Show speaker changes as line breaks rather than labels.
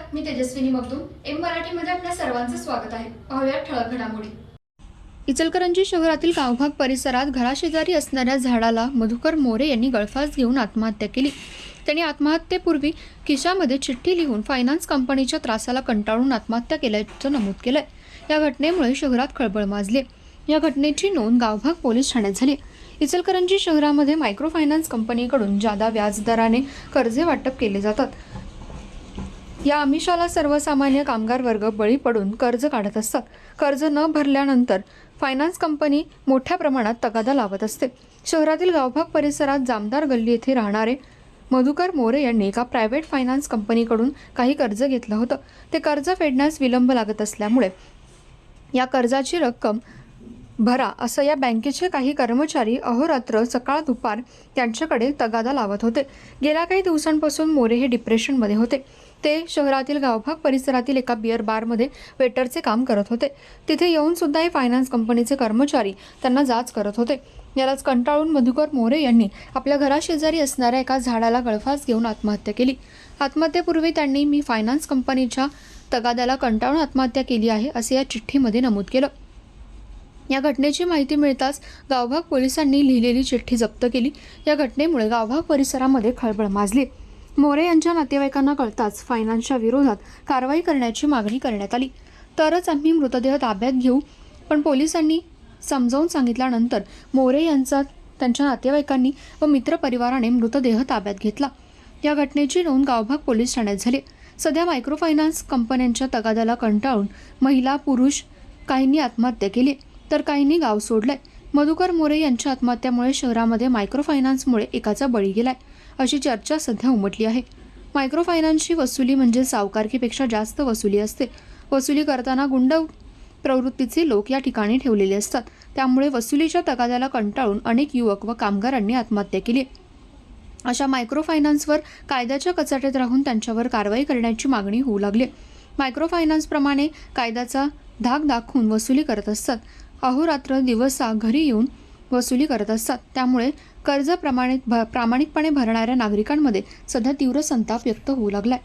नमस्कार मी तेजस्विनी मगदूम. एम मराठीमध्ये आपल्या सर्वांचं स्वागत आहे. पाहूया ठळक घडामोडी.
इचलकरंजी शहरातील गावभाग परिसरात घराशेजारी असणाऱ्या झाडाला मधुकर मोरे यांनी गळफास घेऊन आत्महत्या केली. त्यांनी आत्महत्येपूर्वी खिशामध्ये चिठ्ठी लिहून फायनान्स कंपनीच्या त्रासाला कंटाळून आत्महत्या केल्याचं नमूद केलंय. या घटनेमुळे शहरात खळबळ माजली या घटनेची नोंद गावभाग पोलीस ठाण्यात झाली इचलकरंजी शहरामध्ये मायक्रो फायनान्स कंपनीकडून जादा व्याजदराने कर्जे वाटप केले जातात. या आमिषाला सर्वसामान्य कामगार वर्ग बळी पडून कर्ज काढत असतात. कर्ज न भरल्यानंतर फायनान्स कंपनी मोठ्या प्रमाणात तगादा लावत असते. शहरातील गावभाग परिसरात जामदार गल्ली येथे राहणारे मधुकर मोरे यांनी एका प्रायव्हेट फायनान्स कंपनीकडून काही कर्ज घेतलं होतं. ते कर्ज फेडण्यास विलंब लागत असल्यामुळे या कर्जाची रक्कम भरा असं या बँकेचे काही कर्मचारी अहोरात्र सकाळ दुपार त्यांच्याकडे तगादा लावत होते. गेल्या काही दिवसांपासून मोरे हे डिप्रेशनमध्ये होते. ते शहरातील गावभाग परिसरातील एका बिअर बारमध्ये वेटरचे काम करत होते. तिथे येऊन सुद्धा हे फायनान्स कंपनीचे कर्मचारी त्यांना जाच करत होते. यालाच कंटाळून मधुकर मोरे यांनी आपल्या घराशेजारी असणाऱ्या एका झाडाला गळफास घेऊन आत्महत्या केली. आत्महत्येपूर्वी त्यांनी मी फायनान्स कंपनीच्या तगाद्याला कंटाळून आत्महत्या केली आहे असे या चिठ्ठीमध्ये नमूद केलं. या घटनेची माहिती मिळताच गावभाग पोलिसांनी लिहिलेली चिठ्ठी जप्त केली. या घटनेमुळे गावभाग परिसरामध्ये खळबळ माजली मोरे यांच्या नातेवाईकांना कळताच फायनान्सच्या विरोधात कारवाई करण्याची मागणी करण्यात आली. तरच आम्ही मृतदेह ताब्यात घेऊ. पण पोलिसांनी समजावून सांगितल्यानंतर मोरे यांचा त्यांच्या नातेवाईकांनी व मित्रपरिवाराने मृतदेह ताब्यात घेतला. या घटनेची नोंद गावभाग पोलीस ठाण्यात झाली. सध्या मायक्रो फायनान्स कंपन्यांच्या तगाद्याला कंटाळून महिला पुरुष काहींनी आत्महत्या केली तर काहींनी गाव सोडलंय. मधुकर मोरे यांच्या आत्महत्यामुळे शहरामध्ये मायक्रो फायनान्समुळे एकाचा बळी गेलाय. अशी चर्चा सध्या उमटली आहे. मायक्रो फायनान्सची वसुली म्हणजे सावकारकीपेक्षा जास्त वसुली असते. वसुली करताना गुंड प्रवृत्तीचे लोक या ठिकाणी ठेवलेले असतात. त्यामुळे वसुलीच्या तगाद्याला कंटाळून अनेक युवक व कामगारांनी आत्महत्या केली अशा मायक्रो फायनान्सवर कायद्याच्या कचाट्यात राहून त्यांच्यावर कारवाई करण्याची मागणी होऊ लागली मायक्रो फायनान्सप्रमाणे कायद्याचा धाक दाखवून वसुली करत असतात. अहोरात्र दिवसा घरी येऊन वसुली करत असतात. त्यामुळे कर्ज प्रमाणित भ प्रामाणिकपणे भरणाऱ्या नागरिकांमध्ये सध्या तीव्र संताप व्यक्त होऊ लागलाय.